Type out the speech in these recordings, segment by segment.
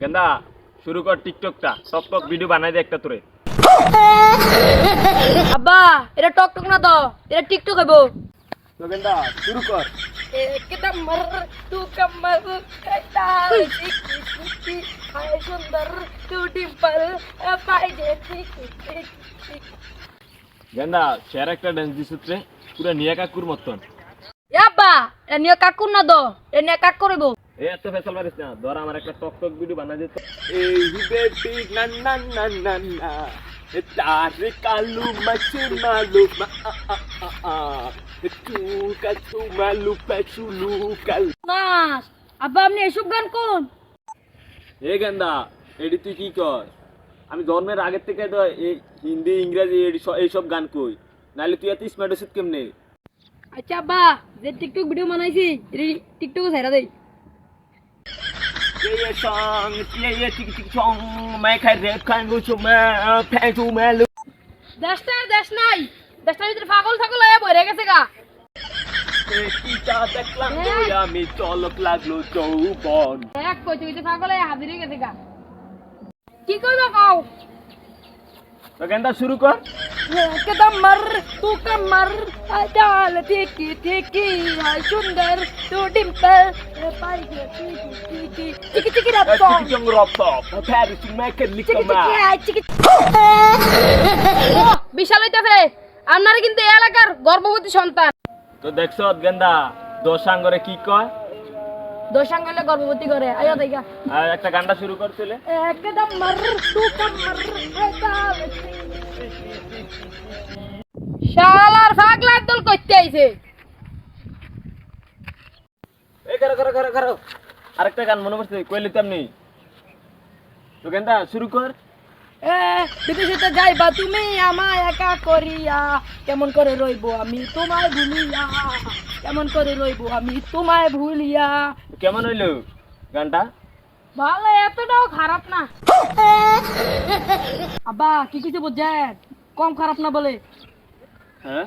গেন্দা শুরু কর টিকটকটা। টক টক ভিডিও বানাই দে একটা তোরে। আব্বা এটা টক টক না তো এটা টিকটক হইব। তো গেন্দা শুরু কর। গেন্দা শেয়ার একটা ডান্স দিছিস পুরো নিয়া কাকুর মতন আব্বা এটা নিয়ে কাকুর না দো এটা নিয়ে কাক করব। এ এত ফেসাল মারিস না ধর আমার একটা টক টক ভিডিও বানাই দে তো। এই বেবি না না না না না। তার কালু মাছি মালু তু কাছু মালু পেছু লু কাল। না আব্বা আপনি এসব গান কোন? এ গেন্দা এডি তুই কি কর? আমি জন্মের আগের থেকে তো এই হিন্দি ইংরেজি এইসব গান কই। নাহলে তুই এত স্মার্ট ওষুধ কেমনে? আচ্ছা আব্বা যে টিকটক ভিডিও বানাইছি টিকটকও ছাইরা দেই। দেশটার দেশ নাই দেশটার ভিতরে পাগল ছাগল হয়ে ভরে গেছে গা। দেখলাম হ্যাঁ। আমি চলক লাগল চৌবন দেখ কই তুই পাগল হয়ে হাজির হয়ে গেছে গা। কি শুরু কর। একদম মর তু কমর ডাল ঠিকি ঠিকি হায় সুন্দর তু ডিম্পল পাই গে ঠিকি ঠিকি চিকি চিকি রাত টিকি চং রপ টপ ফ্যারি চি मैं कर लिख চিকি मा চিকি হায় চিকি বিশাল হইতাছে আপনারা কিন্তু এই এলাকার গর্ভবতী সন্তান তো দেখছ গেন্দা দোসাঙ্গরে কি কয় দোষাঙ্গলে গর্ভবতী করে আয়া দেখা আর একটা গানটা শুরু করছিলে একদম মর তু কমর ডাল শালার ফাগলার দল করতে আইছে। এই করো করো করো করো আরেকটা গান মনে পড়ছে কইলে তেমনি তো গেন্দা শুরু কর। এ বিদেশে তো যাইবা তুমি আমায় একা করিয়া। কেমন করে রইবো আমি তোমায় ভুলিয়া। কেমন করে রইবো আমি তোমায় ভুলিয়া। কেমন হইল গানটা? ভালো এতটাও খারাপ না। আব্বা কি কিছু বুঝছেন কম খারাপ না বলে। হ্যাঁ?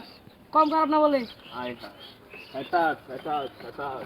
কম খারাপ না বলে। আয় এটা এটা হঠাৎ